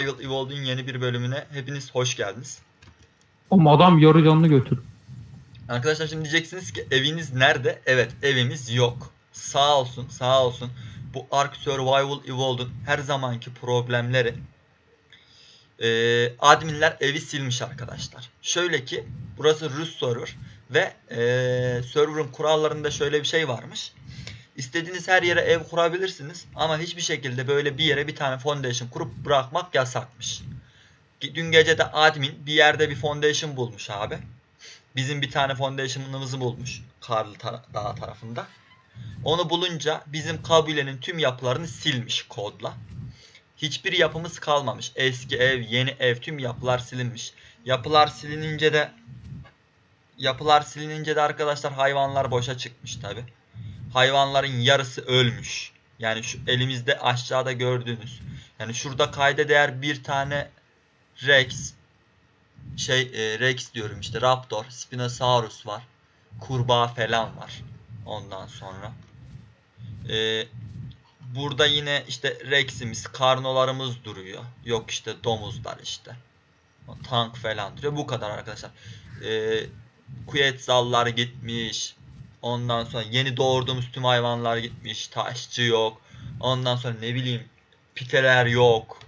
Survival Evolved'in yeni bir bölümüne hepiniz hoş geldiniz. Ama adam yarı canlı götür. Arkadaşlar şimdi diyeceksiniz ki eviniz nerede? Evet evimiz yok. Sağ olsun sağ olsun bu Ark Survival Evolved'in her zamanki problemleri eee, adminler evi silmiş arkadaşlar. Şöyle ki burası Rus server ve eee server'ın kurallarında şöyle bir şey varmış. İstediğiniz her yere ev kurabilirsiniz ama hiçbir şekilde böyle bir yere bir tane foundation kurup bırakmak yasakmış. Dün gece de admin bir yerde bir foundation bulmuş abi. Bizim bir tane foundation'ımızı bulmuş Karlı tara- Dağ tarafında. Onu bulunca bizim kabilenin tüm yapılarını silmiş kodla. Hiçbir yapımız kalmamış. Eski ev, yeni ev tüm yapılar silinmiş. Yapılar silinince de yapılar silinince de arkadaşlar hayvanlar boşa çıkmış tabi. Hayvanların yarısı ölmüş. Yani şu elimizde aşağıda gördüğünüz. Yani şurada kayda değer bir tane Rex şey e, Rex diyorum işte Raptor, Spinosaurus var. Kurbağa falan var. Ondan sonra. E, burada yine işte Rex'imiz, karnolarımız duruyor. Yok işte domuzlar işte. Tank falan duruyor. Bu kadar arkadaşlar. E, Quetzal'lar gitmiş. Ondan sonra yeni doğurduğumuz tüm hayvanlar gitmiş. Taşçı yok. Ondan sonra ne bileyim piteler yok.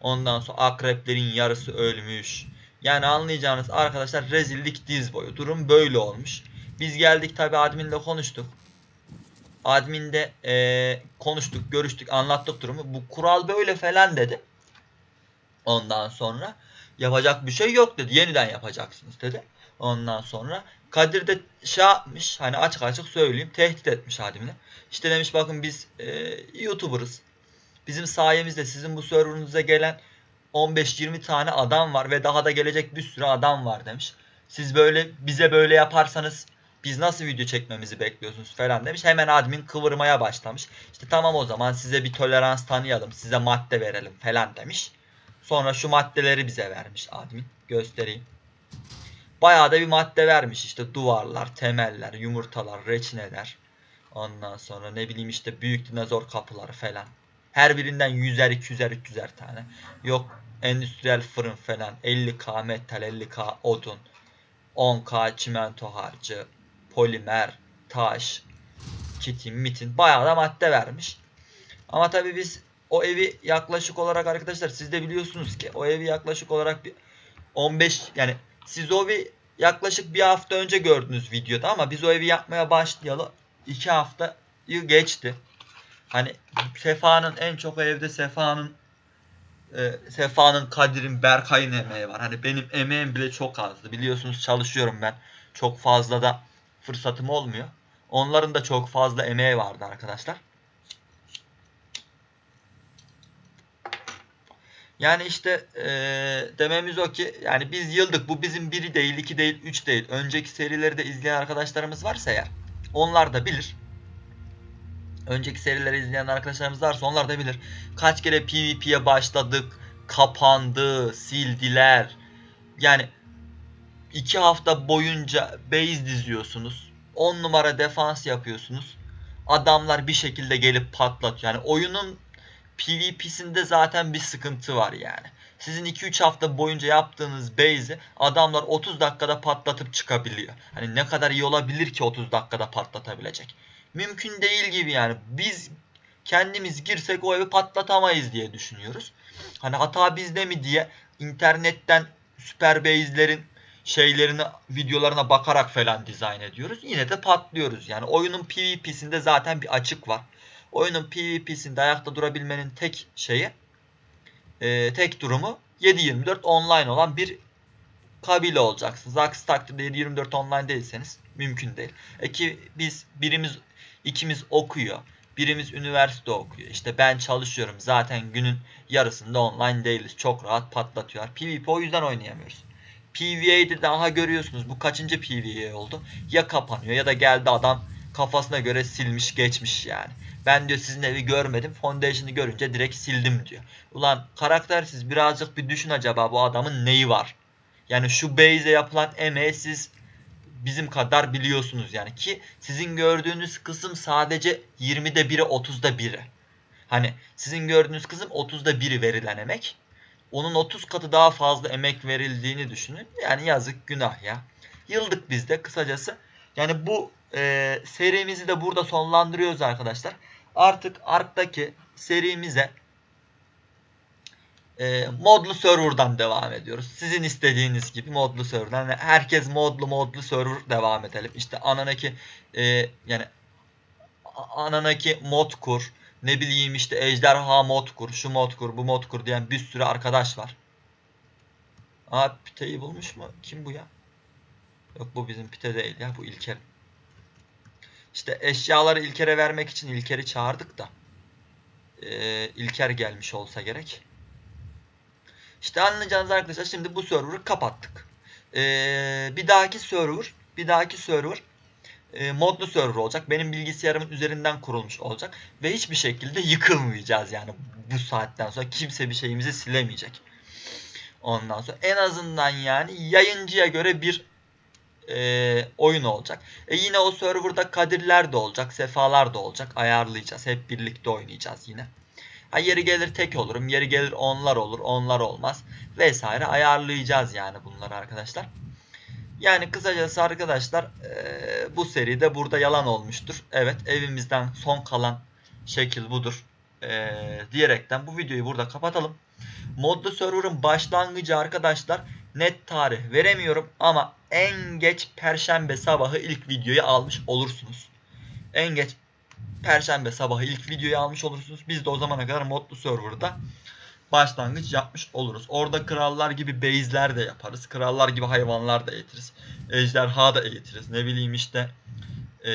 Ondan sonra akreplerin yarısı ölmüş. Yani anlayacağınız arkadaşlar rezillik diz boyu. Durum böyle olmuş. Biz geldik tabi adminle konuştuk. Adminde eee, konuştuk, görüştük, anlattık durumu. Bu kural böyle falan dedi. Ondan sonra yapacak bir şey yok dedi. Yeniden yapacaksınız dedi. Ondan sonra Kadir de şey yapmış hani açık açık söyleyeyim tehdit etmiş admine. İşte demiş bakın biz eee YouTuber'ız. Bizim sayemizde sizin bu serverınıza gelen 15-20 tane adam var ve daha da gelecek bir sürü adam var demiş. Siz böyle bize böyle yaparsanız biz nasıl video çekmemizi bekliyorsunuz falan demiş. Hemen admin kıvırmaya başlamış. İşte tamam o zaman size bir tolerans tanıyalım. Size madde verelim falan demiş. Sonra şu maddeleri bize vermiş admin. Göstereyim. Bayağı da bir madde vermiş işte duvarlar, temeller, yumurtalar, reçineler. Ondan sonra ne bileyim işte büyük dinozor kapıları falan. Her birinden 100'er, 200'er, 300'er tane. Yok endüstriyel fırın falan. 50k metal, 50k odun. 10k çimento harcı. Polimer, taş, kitin, mitin. Bayağı da madde vermiş. Ama tabii biz o evi yaklaşık olarak arkadaşlar siz de biliyorsunuz ki o evi yaklaşık olarak bir 15 yani siz o evi yaklaşık bir hafta önce gördünüz videoda ama biz o evi yapmaya başlayalı 2 hafta geçti. Hani Sefa'nın en çok o evde Sefa'nın e, Sefa'nın Kadir'in Berkay'ın emeği var. Hani benim emeğim bile çok azdı. Biliyorsunuz çalışıyorum ben. Çok fazla da fırsatım olmuyor. Onların da çok fazla emeği vardı arkadaşlar. Yani işte eee, dememiz o ki yani biz yıldık. Bu bizim biri değil, iki değil, üç değil. Önceki serileri de izleyen arkadaşlarımız varsa eğer onlar da bilir. Önceki serileri izleyen arkadaşlarımız varsa onlar da bilir. Kaç kere PvP'ye başladık, kapandı, sildiler. Yani iki hafta boyunca base diziyorsunuz. 10 numara defans yapıyorsunuz. Adamlar bir şekilde gelip patlatıyor. Yani oyunun PvP'sinde zaten bir sıkıntı var yani. Sizin 2-3 hafta boyunca yaptığınız base'i adamlar 30 dakikada patlatıp çıkabiliyor. Hani ne kadar iyi olabilir ki 30 dakikada patlatabilecek. Mümkün değil gibi yani. Biz kendimiz girsek o evi patlatamayız diye düşünüyoruz. Hani hata bizde mi diye internetten süper base'lerin şeylerini videolarına bakarak falan dizayn ediyoruz. Yine de patlıyoruz. Yani oyunun PvP'sinde zaten bir açık var. Oyunun PvP'sinde ayakta durabilmenin tek şeyi e, tek durumu 7-24 online olan bir kabile olacaksınız. Aksi takdirde 7-24 online değilseniz mümkün değil. E ki biz birimiz ikimiz okuyor. Birimiz üniversite okuyor. İşte ben çalışıyorum. Zaten günün yarısında online değiliz. Çok rahat patlatıyor. PvP o yüzden oynayamıyoruz. PvE'de daha görüyorsunuz. Bu kaçıncı PvE oldu? Ya kapanıyor ya da geldi adam kafasına göre silmiş geçmiş yani. Ben diyor sizin evi görmedim. Foundation'ı görünce direkt sildim diyor. Ulan karaktersiz birazcık bir düşün acaba bu adamın neyi var? Yani şu base'e yapılan emeği siz bizim kadar biliyorsunuz yani ki sizin gördüğünüz kısım sadece 20'de 1'i 30'da 1'i. Hani sizin gördüğünüz kısım 30'da 1'i verilen emek. onun 30 katı daha fazla emek verildiğini düşünün. Yani yazık günah ya. Yıldık biz de kısacası. Yani bu e, serimizi de burada sonlandırıyoruz arkadaşlar. Artık Ark'taki serimize e, modlu server'dan devam ediyoruz. Sizin istediğiniz gibi modlu server'dan. Yani herkes modlu modlu server devam edelim. İşte Ananaki e, yani Ananaki mod kur. Ne bileyim işte ejderha mod kur. Şu mod kur bu mod kur diyen bir sürü arkadaş var. Aa piteyi bulmuş mu? Kim bu ya? Yok bu bizim pite değil ya. Bu İlker. İşte eşyaları İlker'e vermek için İlker'i çağırdık da. Ee, İlker gelmiş olsa gerek. İşte anlayacağınız arkadaşlar şimdi bu server'ı kapattık. Ee, bir dahaki server, bir dahaki server e, modlu server olacak. Benim bilgisayarımın üzerinden kurulmuş olacak ve hiçbir şekilde yıkılmayacağız yani bu saatten sonra kimse bir şeyimizi silemeyecek. Ondan sonra en azından yani yayıncıya göre bir e, oyun olacak. E yine o serverda Kadirler de olacak, Sefalar da olacak. Ayarlayacağız. Hep birlikte oynayacağız yine. Ha yeri gelir tek olurum, yeri gelir onlar olur, onlar olmaz vesaire ayarlayacağız yani bunları arkadaşlar. Yani kısacası arkadaşlar eee, bu seride burada yalan olmuştur. Evet evimizden son kalan şekil budur. Eee, diyerekten bu videoyu burada kapatalım. Modlu server'ın başlangıcı arkadaşlar net tarih veremiyorum ama en geç perşembe sabahı ilk videoyu almış olursunuz. En geç perşembe sabahı ilk videoyu almış olursunuz. Biz de o zamana kadar modlu server'da başlangıç yapmış oluruz. Orada krallar gibi base'ler de yaparız. Krallar gibi hayvanlar da eğitiriz. Ejderha da eğitiriz. Ne bileyim işte e,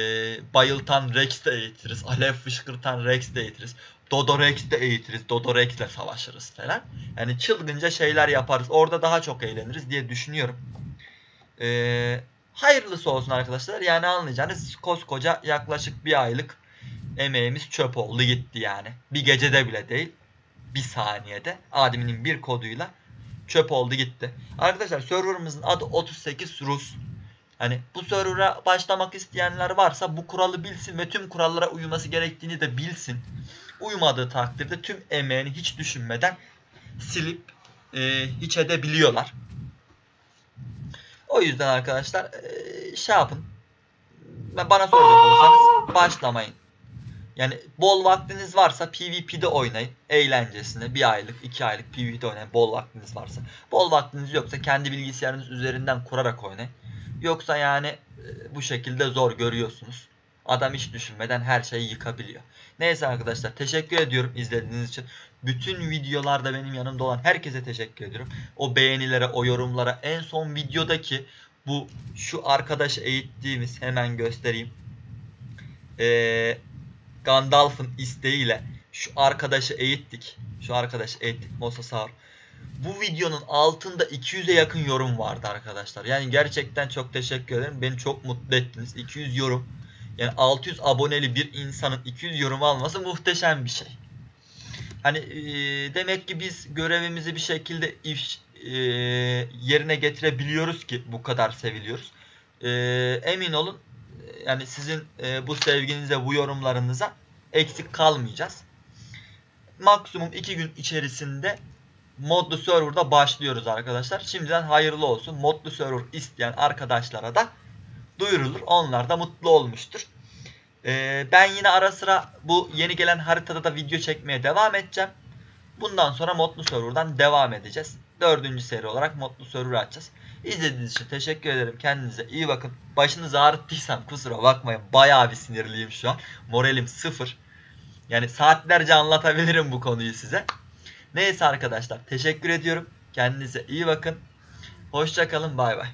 bayıltan Rex de eğitiriz. Alev fışkırtan Rex de eğitiriz. Dodo Rex de eğitiriz. Dodo Rex'le savaşırız falan. Yani çılgınca şeyler yaparız. Orada daha çok eğleniriz diye düşünüyorum. E, hayırlısı olsun arkadaşlar. Yani anlayacağınız koskoca yaklaşık bir aylık emeğimiz çöp oldu gitti yani. Bir gecede bile değil bir saniyede adminin bir koduyla çöp oldu gitti. Arkadaşlar serverımızın adı 38 Rus. Hani bu server'a başlamak isteyenler varsa bu kuralı bilsin ve tüm kurallara uyması gerektiğini de bilsin. Uymadığı takdirde tüm emeğini hiç düşünmeden silip e, hiç edebiliyorlar. O yüzden arkadaşlar e, şey yapın. Bana soracak olursanız başlamayın. Yani bol vaktiniz varsa PvP'de oynayın. Eğlencesine bir aylık, iki aylık PvP'de oynayın. Bol vaktiniz varsa. Bol vaktiniz yoksa kendi bilgisayarınız üzerinden kurarak oynayın. Yoksa yani bu şekilde zor görüyorsunuz. Adam hiç düşünmeden her şeyi yıkabiliyor. Neyse arkadaşlar teşekkür ediyorum izlediğiniz için. Bütün videolarda benim yanımda olan herkese teşekkür ediyorum. O beğenilere, o yorumlara, en son videodaki bu şu arkadaş eğittiğimiz hemen göstereyim. Eee Gandalf'ın isteğiyle şu arkadaşı eğittik. Şu arkadaşı eğittik Mosasaur. Bu videonun altında 200'e yakın yorum vardı arkadaşlar. Yani gerçekten çok teşekkür ederim. Beni çok mutlu ettiniz. 200 yorum. Yani 600 aboneli bir insanın 200 yorum alması muhteşem bir şey. Hani eee, demek ki biz görevimizi bir şekilde iş, eee, yerine getirebiliyoruz ki bu kadar seviliyoruz. Eee, emin olun yani sizin e, bu sevginize, bu yorumlarınıza eksik kalmayacağız. Maksimum 2 gün içerisinde modlu serverda başlıyoruz arkadaşlar. Şimdiden hayırlı olsun. Modlu server isteyen arkadaşlara da duyurulur. Onlar da mutlu olmuştur. E, ben yine ara sıra bu yeni gelen haritada da video çekmeye devam edeceğim. Bundan sonra modlu serverdan devam edeceğiz. Dördüncü seri olarak modlu server açacağız. İzlediğiniz için teşekkür ederim. Kendinize iyi bakın. Başınızı ağrıttıysam kusura bakmayın. Bayağı bir sinirliyim şu an. Moralim sıfır. Yani saatlerce anlatabilirim bu konuyu size. Neyse arkadaşlar teşekkür ediyorum. Kendinize iyi bakın. Hoşçakalın bay bay.